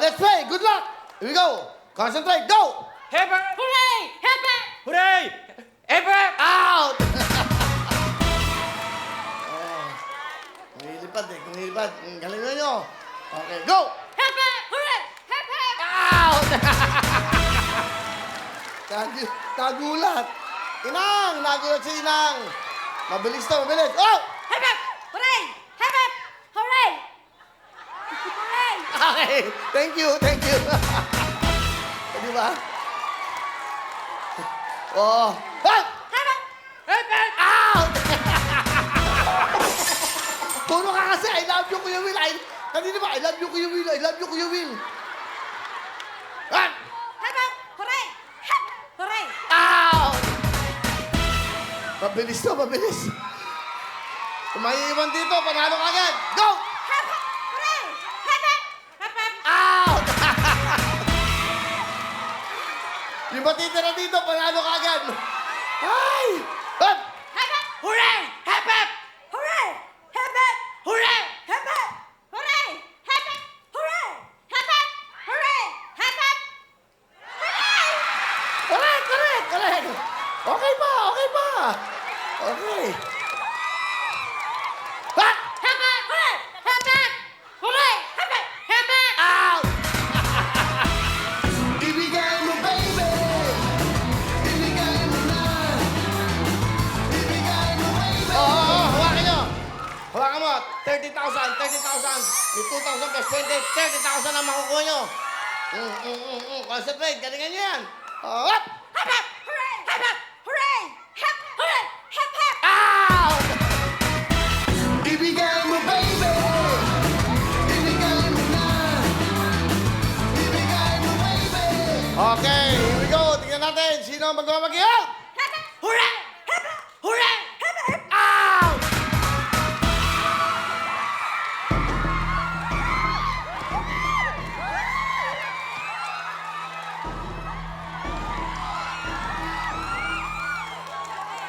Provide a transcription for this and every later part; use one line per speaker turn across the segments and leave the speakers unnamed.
Let's play. Good luck. Here we go. Concentrate. Go.
Hepe!
Hooray! Happy!
Hooray! Hepe!
Out! oh. Kumilipad eh. Kumilipad. Mm, Galingan nyo. Okay, go.
Happy! Hooray! Happy!
Out! Tag- Tagulat. Inang! Nagulat si Inang. Mabilis to, mabilis. Oh!
Happy! Hooray! Happy! Hooray!
Okay. Thank you, thank you. Di ba? Oh. Hey!
Happy!
Hepe!
Out! Puro ka kasi, I love you, Kuya Will. I, kanina ba, I love you, Kuya Will. I love you, Kuya Will.
Happy! Hooray! Hooray!
Out! Mabilis to, mabilis. Kung maiiwan dito, panalo ka agad. Go! Matitira dito, panalo ka agad. Ay!
Hepe!
Hooray!
30,000, 30,000. May 2,000 plus 20, 30,000 ang makukuha nyo. Mm, mm, mm, mm. Concentrate, galingan nyo yan. Oh, up!
Happy! Hooray! Happy! Hooray! Happy! Hooray! Happy!
Out! Ibigay mo, baby. Ibigay mo na. Ibigay mo, baby. Okay, here we go. Tingnan natin. Sino ang magmamagi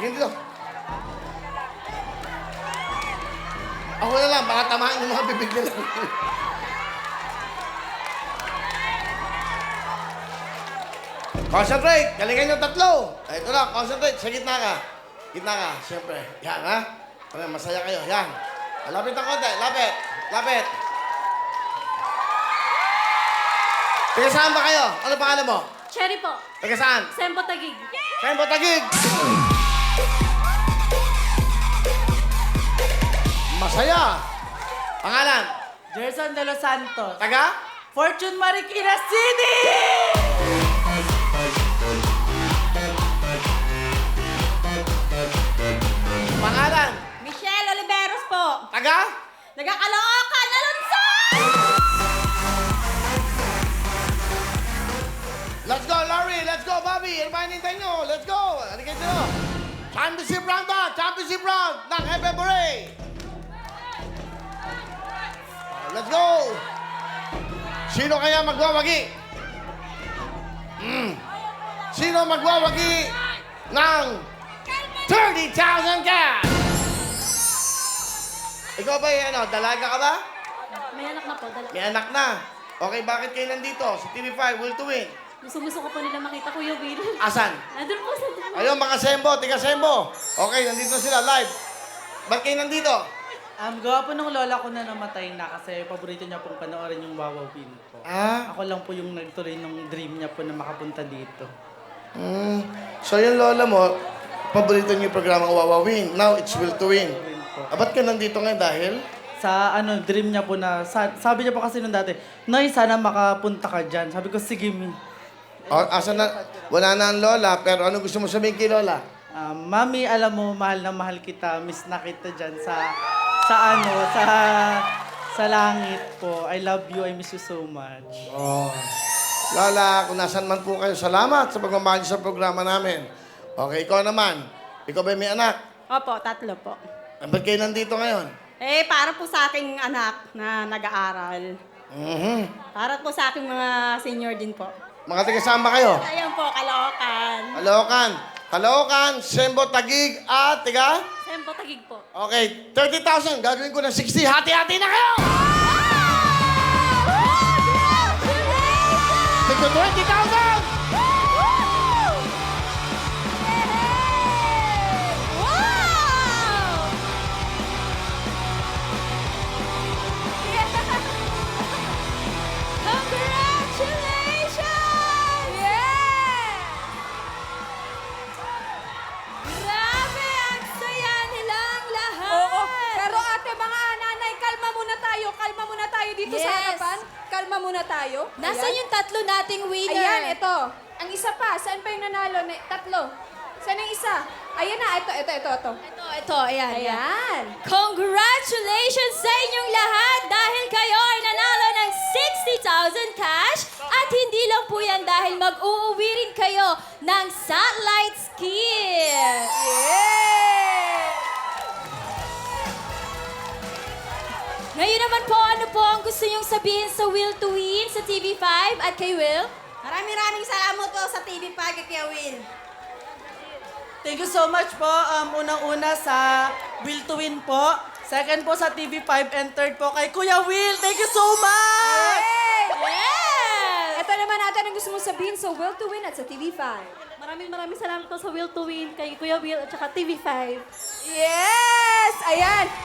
Yan dito. Ako na lang, baka tamaan yung mga bibig nila. concentrate! Galingan yung tatlo! Ay, Ito lang, concentrate. Sa gitna ka. Gitna ka, siyempre. Yan, ha? Para masaya kayo. Yan. Lapit ng konti. Lapit. Lapit. Taga saan ba kayo? Ano pangalan mo?
Cherry po.
Taga saan?
Sempo Tagig.
Mo tagig! Masaya! Pangalan?
Gerson de los Santos.
Taga?
Fortune Marikina City!
Pangalan?
Michelle Oliveros po.
Taga?
Nagkakalookan na lunsa!
Let's go, Larry! Let's go, Bobby! Ano ba hinintay nyo? Let's go! Ano kayo? Championship round ba? Championship round ng Hepe go! Sino kaya magwawagi? Mm. Sino magwawagi ng 30,000 cash? Ikaw ba yung ano, dalaga ka ba?
May anak na po. Dala.
May anak na. Okay, bakit kayo nandito? Si TV5, will to win.
Gusto gusto ko po nila makita Kuya Will.
Asan?
Nandun po sa.
Ayun, mga Sembo, tiga Sembo. Okay, nandito sila live. Ba't kayo nandito?
Um, gawa po ng lola ko na namatay na kasi paborito niya pong panoorin yung Wawa Win po.
Ah?
Ako lang po yung nagtuloy ng dream niya po na makapunta dito.
Mm. So yung lola mo, paborito niyo yung programang Wawa Win. Now, it's Will to Win.
Win po.
Ah, ba't ka nandito ngayon dahil?
Sa ano, dream niya po na, sa- sabi niya po kasi nung dati, Noy, sana makapunta ka dyan. Sabi ko, sige mi.
O, asa na? Wala na ang lola, pero ano gusto mo sabihin kay lola?
Um, Mami, alam mo, mahal na mahal kita. Miss na kita dyan sa, sa ano, sa, sa langit po. I love you, I miss you so much.
Oh. Lola, kung nasan man po kayo, salamat sa pagmamahal niyo sa programa namin. Okay, ikaw naman. Ikaw ba may anak?
Opo, tatlo po.
Ah, Ba't kayo nandito ngayon?
Eh, para po sa aking anak na nag-aaral.
Mhm.
Para po sa aking mga senior din po.
Mga taga saan ba kayo?
Ayun po, Caloocan.
Caloocan. Caloocan, Sembo, Tagig, at, tiga?
Batagig po.
Okay, 30,000. Gagawin ko ng 60. Hati-hati na kayo! Ah! Tignan 20,000!
Tayo.
Nasaan
Ayan.
yung tatlo nating winner?
Ayan, ito. Ang isa pa. Saan pa yung nanalo? Na, tatlo. Saan yung isa? Ayan na, ito, ito, ito, ito.
Ito, ito, ayan. ayan. Congratulations sa inyong lahat dahil kayo ay nanalo ng 60,000 cash at hindi lang po yan dahil mag-uuwi rin kayo ng satellite ski.
Yeah!
Po, ang gusto nyong sabihin sa Will to Win sa TV5 at kay Will?
Maraming maraming salamat po sa TV Pag kay Will.
Thank you so much po. Um, Unang-una sa Will to Win po. Second po sa TV5 and third po kay Kuya Will. Thank you so much!
Yes!
Ito naman natin ang gusto mong sabihin sa Will to Win at sa TV5.
Maraming maraming salamat po sa Will to Win kay Kuya Will at saka TV5.
Yes! Ayan!